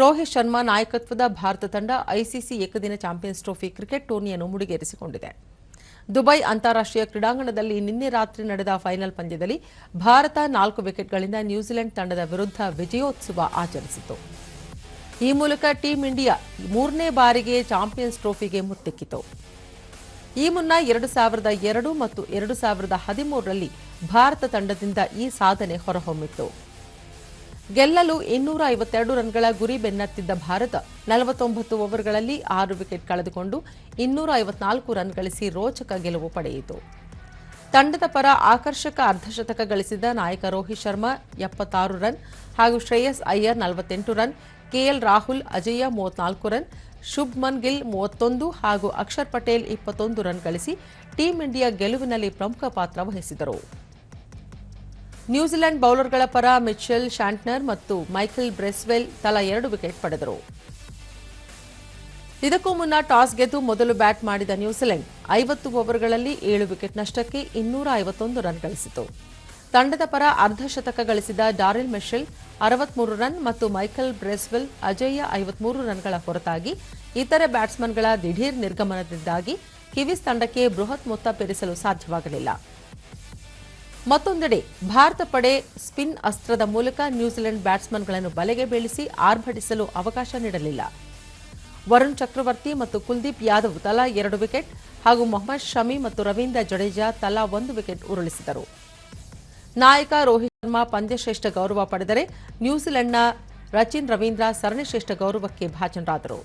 ರೋಹಿತ್ ಶರ್ಮಾ ನಾಯಕತ್ವದ ಭಾರತ ತಂಡ ಐಸಿಸಿ ಏಕದಿನ ಚಾಂಪಿಯನ್ಸ್ ಟ್ರೋಫಿ ಕ್ರಿಕೆಟ್ ಟೂರ್ನಿಯನ್ನು ಮುಡಿಗೇರಿಸಿಕೊಂಡಿದೆ. ದುಬೈ ಅಂತಾರಾಷ್ಟ್ರೀಯ ಕ್ರೀಡಾಂಗಣದಲ್ಲಿ ನಿನ್ನೆ ರಾತ್ರಿ ನಡೆದ ಫೈನಲ್ ಪಂದ್ಯದಲ್ಲಿ ಭಾರತ ನಾಲ್ಕು ವಿಕೆಟ್ಗಳಿಂದ ನ್ಯೂಜಿಲೆಂಡ್ ತಂಡದ ವಿರುದ್ಧ ವಿಜಯೋತ್ಸವ ಆಚರಿಸಿತು. ಈ ಮೂಲಕ ಟೀಂ ಇಂಡಿಯಾ ಮೂರನೇ ಬಾರಿಗೆ ಚಾಂಪಿಯನ್ಸ್ ಟ್ರೋಫಿಗೆ ಮುತ್ತಿಕ್ಕಿತು. ಈ ಮುನ್ನ ಎರಡು ಸಾವಿರದ ಎರಡು ಮತ್ತು ಎರಡು ಸಾವಿರದ ಹದಿಮೂರರಲ್ಲಿ ಭಾರತ ತಂಡದಿಂದ ಈ ಸಾಧನೆ ಹೊರಹೊಮ್ಮಿತ್ತು. ಗೆಲ್ಲಲು ಇನ್ನೂರ ಐವತ್ತೆರಡು ರನ್ಗಳ ಗುರಿ ಬೆನ್ನತ್ತಿದ್ದ ಭಾರತ ನಲವತ್ತೊಂಬತ್ತು ಓವರ್ಗಳಲ್ಲಿ ಆರು ವಿಕೆಟ್ ಕಳೆದುಕೊಂಡು ಇನ್ನೂರ ಐವತ್ನಾಲ್ಕು ರನ್ ಗಳಿಸಿ ರೋಚಕ ಗೆಲುವು ಪಡೆಯಿತು. ತಂಡದ ಪರ ಆಕರ್ಷಕ ಅರ್ಧಶತಕ ಗಳಿಸಿದ ನಾಯಕ ರೋಹಿತ್ ಶರ್ಮಾ ಎಪ್ಪತ್ತಾರು ರನ್ ಹಾಗೂ ಶ್ರೇಯಸ್ ಅಯ್ಯರ್ ನಲವತ್ತೆಂಟು ರನ್ ಕೆಎಲ್ ರಾಹುಲ್ ಅಜಯ್ಯ ಮೂವತ್ನಾಲ್ಕು ರನ್, ಶುಭ್ಮನ್ ಗಿಲ್ ಮೂವತ್ತೊಂದು ಹಾಗೂ ಅಕ್ಷರ್ ಪಟೇಲ್ ಇಪ್ಪತ್ತೊಂದು ರನ್ ಗಳಿಸಿ ಟೀಂ ಇಂಡಿಯಾ ಗೆಲುವಿನಲ್ಲಿ ಪ್ರಮುಖ ಪಾತ್ರ ವಹಿಸಿದರು. ನ್ಯೂಜಿಲೆಂಡ್ ಬೌಲರ್ಗಳ ಪರ ಮಿಚೆಲ್ ಶಾಂಟ್ನರ್ ಮತ್ತು ಮೈಕೆಲ್ ಬ್ರೆಸ್ವೆಲ್ ತಲಾ ಎರಡು ವಿಕೆಟ್ ಪಡೆದರು. ಇದಕ್ಕೂ ಮುನ್ನ ಟಾಸ್ ಗೆದ್ದು ಮೊದಲು ಬ್ಯಾಟ್ ಮಾಡಿದ ನ್ಯೂಜಿಲೆಂಡ್ ಐವತ್ತು ಓವರ್ಗಳಲ್ಲಿ ಏಳು ವಿಕೆಟ್ ನಷ್ಟಕ್ಕೆ ಇನ್ನೂರ ಐವತ್ತೊಂದು ರನ್ ಗಳಿಸಿತು. ತಂಡದ ಪರ ಅರ್ಧಶತಕ ಗಳಿಸಿದ ಡಾರಿಲ್ ಮೆಶೆಲ್ ಅರವತ್ಮೂರು ರನ್ ಮತ್ತು ಮೈಕೆಲ್ ಬ್ರೆಸ್ವೆಲ್ ಅಜಯ್ಯ ಐವತ್ಮೂರು ರನ್ಗಳ ಹೊರತಾಗಿ ಇತರೆ ಬ್ಯಾಟ್ಸ್ಮನ್ಗಳ ದಿಢೀರ್ ನಿರ್ಗಮನದಿಂದಾಗಿ ಕಿವೀಸ್ ತಂಡಕ್ಕೆ ಬೃಹತ್ ಮೊತ್ತ ಪೇರಿಸಲು ಸಾಧ್ಯವಾಗಲಿಲ್ಲ. ಮತ್ತೊಂದೆಡೆ, ಭಾರತ ಪಡೆ ಸ್ಪಿನ್ ಅಸ್ತ್ರದ ಮೂಲಕ ನ್ಯೂಜಿಲೆಂಡ್ ಬ್ಯಾಟ್ಸ್ಮನ್ಗಳನ್ನು ಬಲೆಗೆ ಬೀಳಿಸಿ ಆರ್ಭಟಿಸಲು ಅವಕಾಶ ನೀಡಲಿಲ್ಲ. ವರುಣ್ ಚಕ್ರವರ್ತಿ ಮತ್ತು ಕುಲ್ದೀಪ್ ಯಾದವ್ ತಲಾ ಎರಡು ವಿಕೆಟ್ ಹಾಗೂ ಮೊಹಮ್ಮದ್ ಶಮಿ ಮತ್ತು ರವೀಂದ್ರ ಜಡೇಜಾ ತಲಾ ಒಂದು ವಿಕೆಟ್ ಉರುಳಿಸಿದರು. ನಾಯಕ ರೋಹಿತ್ ಶರ್ಮಾ ಪಂದ್ಯಶ್ರೇಷ್ಠ ಗೌರವ ಪಡೆದರೆ ನ್ಯೂಜಿಲೆಂಡ್ನ ರಚಿನ್ ರವೀಂದ್ರ ಸರಣಿಶ್ರೇಷ್ಠ ಗೌರವಕ್ಕೆ ಭಾಜನರಾದರು.